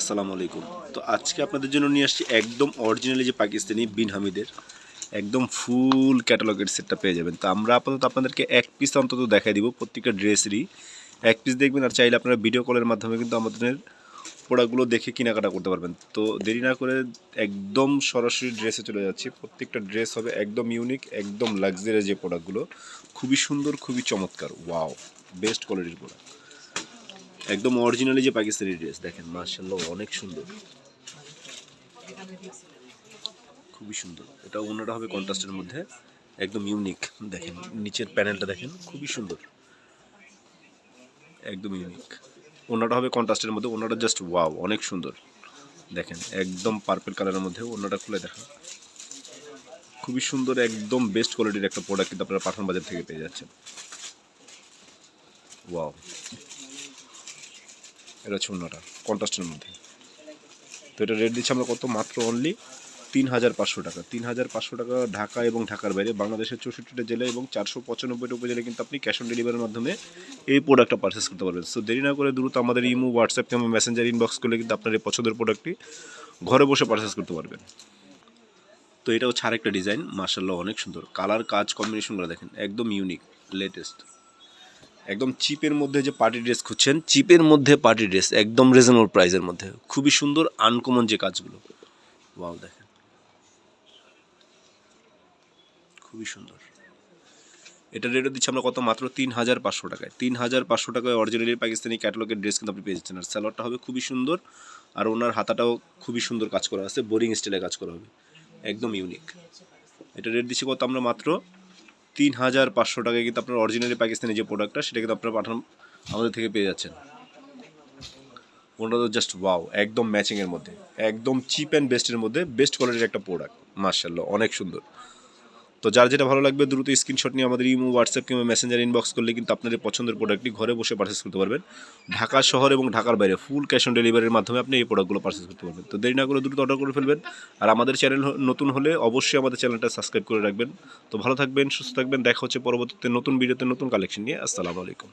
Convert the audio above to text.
আসসালামু আলাইকুম। তো আজকে আপনাদের জন্য নিয়ে আসছি একদম অরিজিনালি যে পাকিস্তানি বিন হামিদের, একদম ফুল ক্যাটালগের সেটটা পেয়ে যাবেন। তো আমরা আপাতত আপনাদেরকে এক পিস অন্তত দেখাই দিব, প্রত্যেকটা ড্রেসেরই এক পিস দেখবেন, আর চাইলে আপনারা ভিডিও কলের মাধ্যমে কিন্তু আমাদের প্রোডাক্টগুলো দেখে কেনাকাটা করতে পারবেন। তো দেরি না করে একদম সরাসরি ড্রেসে চলে যাচ্ছি। প্রত্যেকটা ড্রেস হবে একদম ইউনিক একদম লাক্সারি যে প্রোডাক্টগুলো খুবই সুন্দর, খুবই চমৎকার। ওয়াও বেস্ট কোয়ালিটির প্রোডাক্ট একদম অরিজিনালি যে পাকিস্তানি ড্রেস দেখেন মার্শাল্লাহ অনেক সুন্দর। খুবই সুন্দর। এটা অন্যটা হবে কন্ট্রাস্টের মধ্যে। একদম ইউনিক দেখেন, নিচের প্যানেলটা দেখেন, খুবই সুন্দর। একদম ইউনিক অন্যটা হবে কন্ট্রাস্টের মধ্যে অন্যটা জাস্ট ওয়াও অনেক সুন্দর। দেখেন, একদম পার্পেল কালারের মধ্যে অন্যটা খুলে দেখেন। খুবই সুন্দর, একদম বেস্ট কোয়ালিটির একটা প্রোডাক্ট কিন্তু আপনারা পাঠান বাজার থেকে পেয়ে যাচ্ছেন। ওয়াও এটা হচ্ছে অন্যটা কন্ট্রাস্টের মধ্যে। তো এটা রেট দিচ্ছে আমরা কত? মাত্র অনলি তিন হাজার পাঁচশো টাকা। তিন হাজার পাঁচশো টাকা ঢাকা এবং ঢাকার বাইরে। বাংলাদেশের চৌষট্টিটা জেলা এবং চারশো পঁচানব্বইটা উপজেলায় কিন্তু আপনি ক্যাশ অন ডেলিভারির মাধ্যমে এই প্রোডাক্টটা পারচেস করতে পারবেন। সো দেরি না করে দ্রুত আমাদের ইমো হোয়াটসঅ্যাপ কিংবা মেসেঞ্জার ইনবক্স করলে কিন্তু আপনার এই পছন্দের প্রোডাক্টটি ঘরে বসে পারচেস করতে পারবেন। তো এটা হচ্ছে আরেকটা ডিজাইন মার্শাল্লাহ অনেক সুন্দর। কালার কাজ কম্বিনেশনগুলো দেখেন, একদম ইউনিক লেটেস্ট একদম চিপের মধ্যে যে পার্টি ড্রেস খুঁজছেন, চিপের মধ্যে পার্টি ড্রেস একদম রিজনেবল প্রাইসের মধ্যে। খুবই সুন্দর আনকমন যে কাজগুলো। ওয়াও দেখেন। খুবই সুন্দর। এটা রেটও দিচ্ছি আমরা কত? মাত্র তিন হাজার পাঁচশো টাকায়। তিন হাজার পাঁচশো টাকায় অরিজিনালি পাকিস্তানি ক্যাটালগের ড্রেস কিন্তু আপনি পেয়ে যাচ্ছেন। আর স্যালোয়ারটা হবে খুবই সুন্দর। আর ওনার হাতাটাও খুবই সুন্দর কাজ করা আছে। বোরিং স্টাইলে কাজ করা হবে। একদম ইউনিক এটা রেট দিচ্ছি কত? আমরা মাত্র তিন হাজার পাঁচশো টাকায় কিন্তু আপনার অরিজিনালি পাকিস্তানি যে প্রোডাক্টটা সেটা কিন্তু আপনার পাঠান আমাদের থেকে পেয়ে যাচ্ছেন। ওটা তো জাস্ট ওয়াও একদম ম্যাচিংয়ের মধ্যে, একদম চিপ অ্যান্ড বেস্টের মধ্যে বেস্ট কোয়ালিটির একটা প্রোডাক্ট মার্শাল্লাহ অনেক সুন্দর। তো যার যেটা ভালো লাগবে, দ্রুত স্ক্রিনশট নিয়ে আমাদের ইমো হোয়াটসঅ্যাপ কিংবা মেসেঞ্জার ইনবক্স করলে কিন্তু আপনাদের পছন্দের প্রোডাক্টটি ঘরে বসে পারচেস করতে পারবেন। ঢাকা শহর এবং ঢাকার বাইরে ফুল ক্যাশ অন ডেলিভারির মাধ্যমে আপনি এই প্রোডাক্টগুলো পারচেস করতে পারবেন। তো দেরি না করে দ্রুত অর্ডার করে ফেলবেন। আর আমাদের চ্যানেল নতুন হলে অবশ্যই আমাদের চ্যানেলটা সাবস্ক্রাইব করে রাখবেন। তো ভালো থাকবেন, সুস্থ থাকবেন। দেখা হচ্ছে পরবর্তীতে নতুন ভিডিওতে নতুন কালেকশন নিয়ে। আসসালামু আলাইকুম।